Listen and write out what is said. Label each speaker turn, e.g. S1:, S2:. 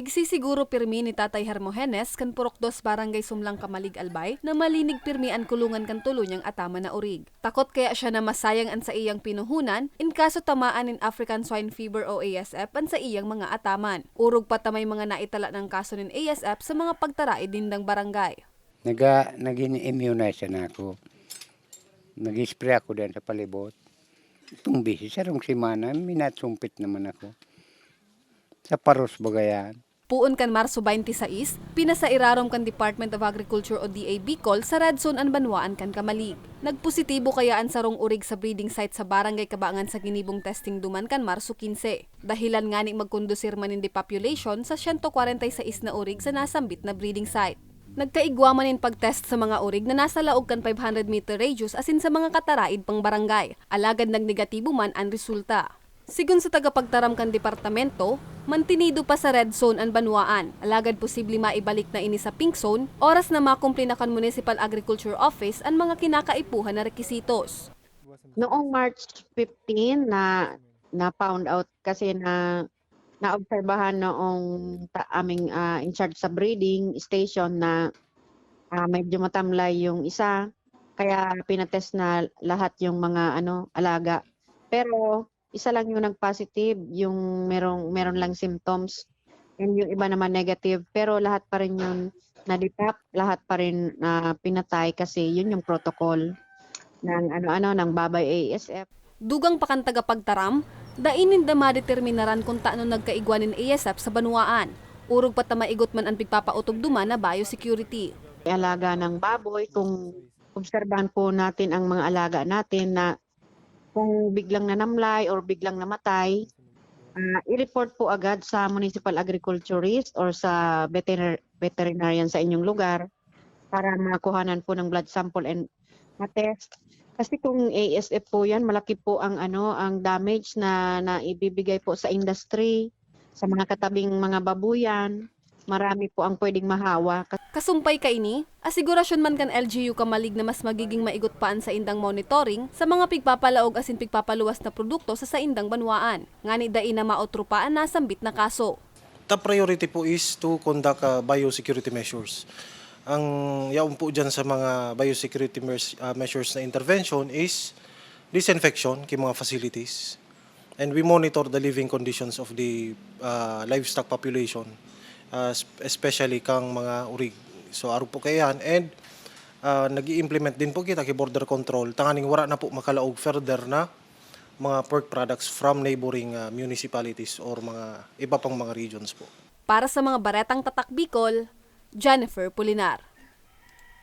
S1: Pigsisiguro pirmi ni Tatay Hermogenes kan purok dos barangay Sumlang Kamalig Albay na malinig pirmi an kulungan kan tulo niyang atama na urig. Takot kaya siya na masayang an sa iyang pinuhunan in kaso tamaan in African Swine Fever o ASF an sa iyang mga ataman. Urog pa tamay mga naitala ng kaso nin ASF sa mga pagtaraid dindang barangay.
S2: Naga, naging immunize na ako. Nag-spray ako din sa palibot. Itong bisis, sarong simana, minatsumpit naman ako. Sa paros bagayan.
S1: Puon kan Marso 26, pinasairarom kan Department of Agriculture o DA Bicol sa red zone an banwaan kan Kamalig. Nagpositibo kaya ang sarong urig sa breeding site sa barangay Kabangan sa ginibong testing duman kan Marso 15. Dahilan nga ni magkondusir man in population sa 146 na urig sa nasambit na breeding site. Nagkaigwa man in pagtest sa mga urig na nasa laog kan 500 meter radius asin sa mga kataraid pang barangay. Alagad nagnegatibo man ang resulta. Sigun sa tagapagtaram kan departamento, mantinido pa sa red zone ang banwaan. Alagad posible maibalik na ini sa pink zone, oras na makumpli na kan Municipal Agriculture Office ang mga kinakaipuhan na rekisitos.
S3: Noong March 15 na na found out kasi na naobserbahan noong ta, aming ah, in charge sa breeding station na ah, medyo matamlay yung isa kaya pinatest na lahat yung mga ano alaga pero isa lang yung nag-positive yung merong meron lang symptoms and yung iba naman negative pero lahat pa rin yun na-detect lahat pa rin na pinatay kasi yun yung protocol ng ano-ano ng babay ASF.
S1: Dugang pa kan tagapagtaram, dainin da madeterminaran kung taano nagkaigwa nin ASF sa banwaan. Urog pa ta maigot man ang pigpapautog duman na biosecurity.
S3: Alaga ng baboy kung obserbahan po natin ang mga alaga natin na kung biglang nanamlay or biglang namatay, ah, i-report po agad sa municipal agriculturist or sa veterinar- veterinarian sa inyong lugar para makuhanan po ng blood sample and matest. Kasi kung ASF po yan, malaki po ang ano ang damage na na ibibigay po sa industry, sa mga katabing mga babuyan. Marami po ang pwedeng mahawa.
S1: Kasumpay ka ini, asigurasyon man kan LGU kamalig na mas magiging maigot paan sa indang monitoring sa mga pigpapalaog asin pigpapaluwas na produkto sa saindang banwaan. Ngani dai na maotrupaan nasambit na kaso.
S4: top priority po is to conduct uh, biosecurity measures. Ang yaon po dyan sa mga biosecurity mes- uh, measures na intervention is disinfection kay mga facilities. And we monitor the living conditions of the uh, livestock population, uh, sp- especially kang mga urig. So aro po kayan and uh, nag implement din po kita kay border control. Tanganing wara na po makalaog further na mga pork products from neighboring uh, municipalities or mga iba pang mga regions po.
S1: Para sa mga baretang tatak Bicol, Jennifer Pulinar.